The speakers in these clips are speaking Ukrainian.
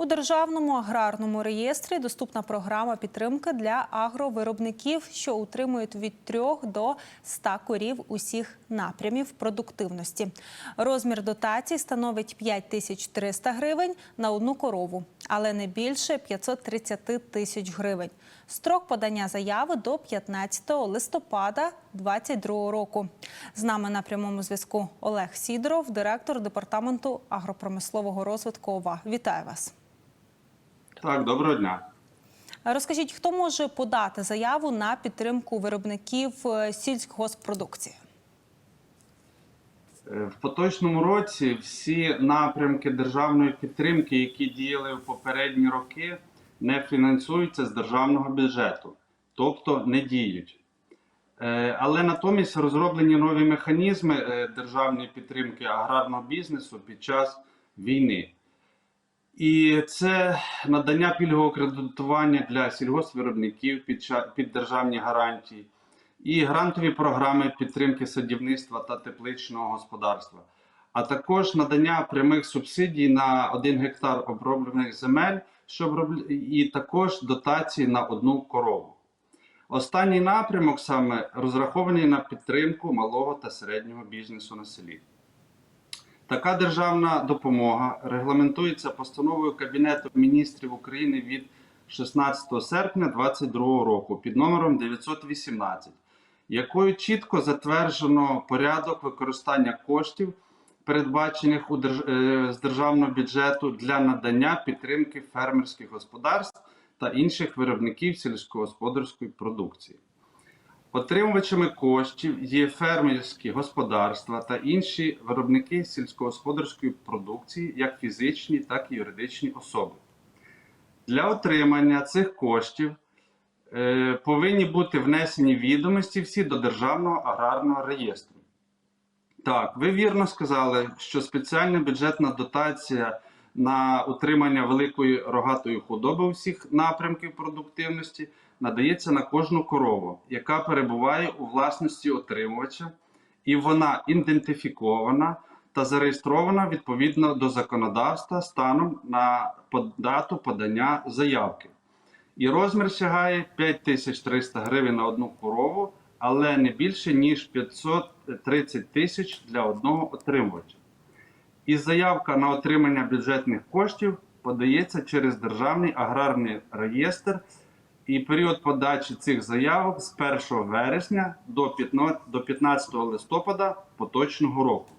У державному аграрному реєстрі доступна програма підтримки для агровиробників, що утримують від 3 до 100 корів усіх напрямів продуктивності. Розмір дотацій становить 5300 гривень на одну корову, але не більше 530 тисяч гривень. Строк подання заяви до 15 листопада 2022 року. З нами на прямому зв'язку Олег Сідоров, директор департаменту агропромислового розвитку ОВА. Вітаю вас. Так, доброго дня. Розкажіть, хто може подати заяву на підтримку виробників е, сільськогоспродукції? Е, В поточному році всі напрямки державної підтримки, які діяли в попередні роки, не фінансуються з державного бюджету, тобто не діють. Е, Але натомість розроблені нові механізми державної підтримки аграрного бізнесу під час війни. І це надання пільгового кредитування для сільгоспвиробників під, під державні гарантії, і грантові програми підтримки садівництва та тепличного господарства, а також надання прямих субсидій на 1 гектар оброблених земель, щоб і також дотації на одну корову. Останній напрямок саме розрахований на підтримку малого та середнього бізнесу на селі. Така державна допомога регламентується постановою Кабінету міністрів України від 16 серпня 2022 року під номером 918, якою чітко затверджено порядок використання коштів, передбачених у держ- е, з державного бюджету для надання підтримки фермерських господарств та інших виробників сільськогосподарської продукції. Отримувачами коштів є фермерські господарства та інші виробники сільськогосподарської продукції, як фізичні, так і юридичні особи. Для отримання цих коштів е, повинні бути внесені відомості всі до Державного аграрного реєстру. Так, ви вірно сказали, що спеціальна бюджетна дотація на утримання великої рогатої худоби усіх напрямків продуктивності надається на кожну корову, яка перебуває у власності отримувача, і вона ідентифікована та зареєстрована відповідно до законодавства станом на дату подання заявки. І розмір сягає 5300 гривень на одну корову, але не більше ніж 530 тисяч для одного отримувача. І заявка на отримання бюджетних коштів подається через Державний аграрний реєстр. І період подачі цих заявок з 1 вересня до 15 листопада поточного року.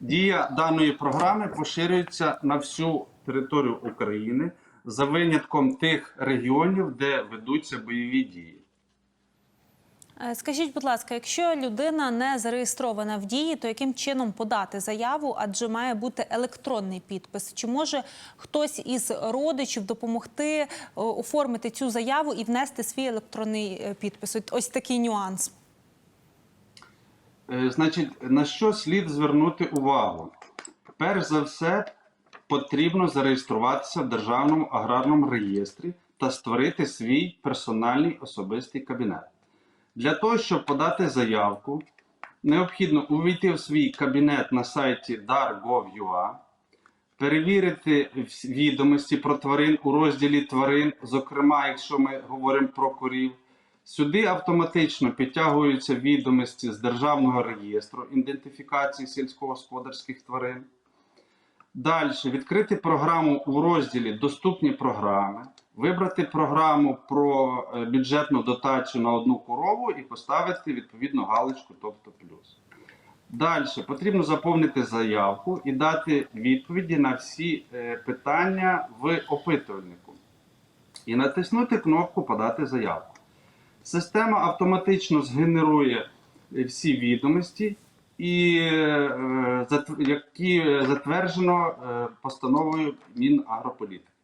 Дія даної програми поширюється на всю територію України за винятком тих регіонів, де ведуться бойові дії. Е, Скажіть, будь ласка, якщо людина не зареєстрована в дії, то яким чином подати заяву? Адже має бути електронний підпис. Чи може хтось із родичів допомогти е, оформити цю заяву і внести свій електронний е, підпис? Ось такий нюанс. Значить, на що слід звернути увагу? Перш за все, потрібно зареєструватися в Державному аграрному реєстрі та створити свій персональний особистий кабінет. Для того, щоб подати заявку, необхідно увійти в свій кабінет на сайті dar.gov.ua, перевірити відомості про тварин у розділі тварин, зокрема, якщо ми говоримо про корів. Сюди автоматично підтягуються відомості з Державного реєстру ідентифікації сільськогосподарських тварин. Далі відкрити програму у розділі Доступні програми, вибрати програму про е, бюджетну дотацію на одну корову і поставити відповідну галочку, тобто плюс. Далі потрібно заповнити заявку і дати відповіді на всі е, питання в опитувальнику. І натиснути кнопку Подати заявку. Система автоматично згенерує е, всі відомості, які затверджено постановою Мінагрополітики.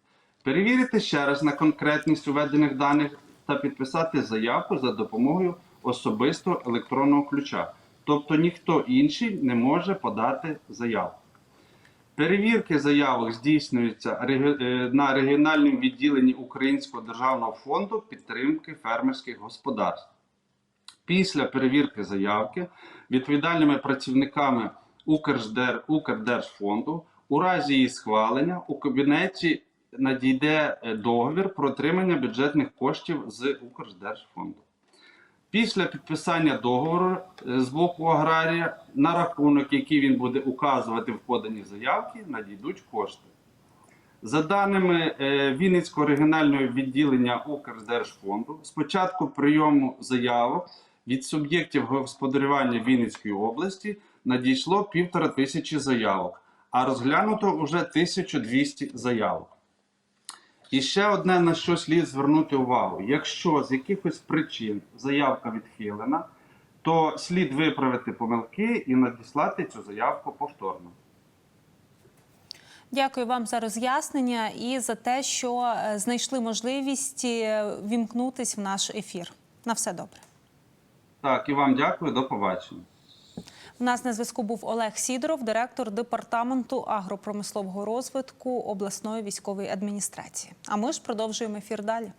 Перевірити ще раз на конкретність введених даних та підписати заявку за допомогою особистого електронного ключа. Тобто ніхто інший не може подати заявку. Перевірки заявок здійснюються е, на регіональному відділенні Українського державного фонду підтримки фермерських господарств. Після перевірки заявки відповідальними працівниками Укрдержфонду У разі її схвалення у кабінеті надійде е, договір про отримання бюджетних коштів з Укрдержфонду. Після підписання договору е, з боку аграрія на рахунок, який він буде указувати в поданій заявці, надійдуть кошти. За даними е, Вінницького регіонального відділення Укрдержфонду, з початку прийому заявок від суб'єктів господарювання Вінницької області надійшло півтора тисячі заявок, а розглянуто вже 1200 заявок. І ще одне на що слід звернути увагу: якщо з якихось причин заявка відхилена, то слід виправити помилки і надіслати цю заявку повторно. Дякую вам за роз'яснення і за те, що е, знайшли можливість е, вімкнутись в наш ефір. На все добре. Так, і вам дякую, до побачення. У нас на зв'язку був Олег Сідоров, директор департаменту агропромислового розвитку обласної військової адміністрації. А ми ж продовжуємо ефір далі.